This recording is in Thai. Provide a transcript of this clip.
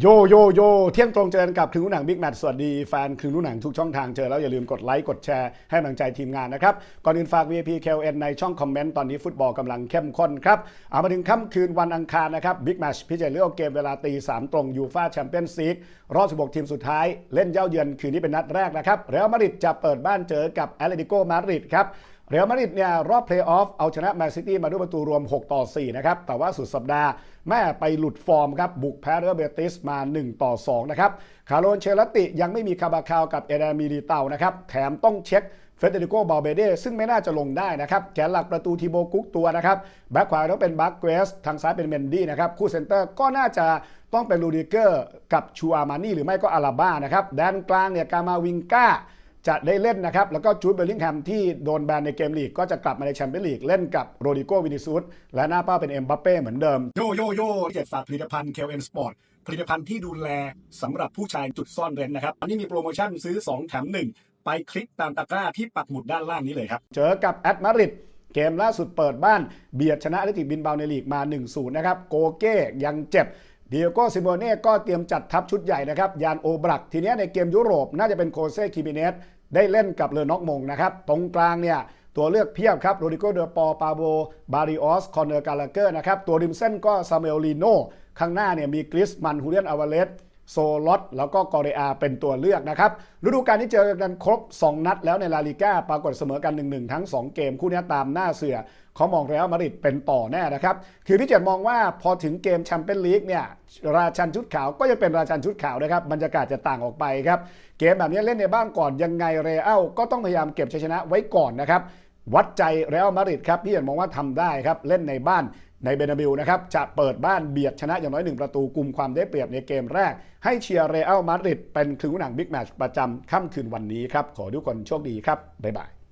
โยโยโยเที่ยงตรงเจอกันกับครึ่งรู้หนังบิ๊กแมทสวัสดีแฟนครึ่งรู้หนังทุกช่องทางเจอแล้วอย่าลืมกดไลค์กดแชร์ให้กำลังใจทีมงานนะครับ ก่อนอื่นฝาก VIP KLN ในช่องคอมเมนต์ ตอนนี้ฟุตบอลกำลังเข้มข้นครับ เอามาถึงค่ำคืนวันอังคารนะครับบิ๊กแมทพิเศษเลือกเกมเวลาตีสามตรงยูฟาแชมเปี้ยนซีกรอบ 16 ทีมสุดท้าย เล่นเย้าเยือนคืนนี้เป็นนัดแรกนะครับเรอัลมาดริดจะเปิดบ้านเจอกับแอตเลติโกมาดริดครับ เรอัลมาดริดเนี่ยรอบเพลย์ออฟเอาชนะแมนซิตี้มาด้วยประตูรวม 6 ต่อ 4 นะครับ แต่ว่าสุดสัปดาห์แม่ไปหลุดฟอร์มครับ บุกแพ้เรอัลเบติสมา 1 ต่อ 2 นะครับ คาร์โลนเชลติยังไม่มีคาบาคาวกับเอเดมีดีเตานะครับ แถมต้องเช็คเฟเดริโกบาเบเดซึ่งไม่น่าจะลงได้นะครับ แกนหลักประตูทีโบกุ๊กตัวนะครับ แบ็คขวาต้องเป็นบัคเกรสทางซ้ายเป็นเมนดี้นะครับ คู่เซนเตอร์ก็น่าจะต้องเป็นลูดิเกอร์กับชูอามานี่หรือไม่ก็อาราบ้านะครับแดนกลางเนี่ยกามาวิงก้า จะได้เล่นนะครับ แล้วก็จูดเบลลิงแฮมที่โดนแบนในเกมลีก ก็จะกลับมาในแชมเปี้ยนลีก เล่นกับโรดิโกวินิซุสและหน้าเป้าเป็นเอ็มบัปเป้เหมือนเดิม โยโยโย่เจ็ดฝากผลิตภัณฑ์ KLN Sport ผลิตภัณฑ์ที่ดูแลสำหรับผู้ชายจุดซ่อนเร้นนะครับอันนี้มีโปรโมชั่นซื้อ 2 แถม 1 ไปคลิกตามตะกร้าที่ปักหมุดด้านล่างนี้เลยครับเจอกับแอตมาดริดเกมล่าสุดเปิดบ้านเบียดชนะลิติบินเบาในลีกมา 1-0 นะครับ โกเก้ยังเจ็บ เดียโก้ซิโมเน่ก็เตรียมจัดทัพชุดใหญ่นะครับ ยานโอบรัก ทีนี้ในเกมยุโรปน่าจะเป็นโคเซคิมิเนสได้เล่นกับเลอน็อกมงนะครับ ตรงกลางเนี่ยตัวเลือกเพียบครับโรดิโกเดอปอปาโบบาริออส คอนเนอร์กาลาเกอร์นะครับ ตัวริมเส้นก็ซามเอลลีโนข้างหน้าเนี่ยมีกริสมัน ฮูเลียน อาวาเลส โซลอตแล้วก็กอเรอาเป็นตัวเลือกนะครับ ฤดูกาลที่เจอกันครบ 2 นัดแล้วในลาลิก้าปรากฏเสมอกัน 1-1 ทั้ง 2 เกม คู่นี้ตามหน้าเสือเขามองแล้วมาริดเป็นต่อแน่นะครับ คือพี่เจดมองว่าพอถึงเกมแชมเปี้ยนลีกเนี่ยราชันชุดขาวก็ยังเป็นราชันชุดขาวนะครับบรรยากาศจะต่างออกไปครับ เกมแบบนี้เล่นในบ้านก่อนยังไงเรอัลก็ต้องพยายามเก็บชัยชนะไว้ก่อนนะครับวัดใจเรอัลมาริดครับพี่เจดมองว่าทำได้ครับเล่นในบ้าน ในเบนาบิลนะครับจะเปิดบ้านเบียดชนะอย่างน้อยหนึ่งประตูกลุ่มความได้เปรียบในเกมแรก ให้เชียร์เรอัลมาดริดเป็นครึ่งหนังบิ๊กแมตช์ประจำค่ำคืนวันนี้ครับขอทุกคนโชคดีครับบ๊ายบาย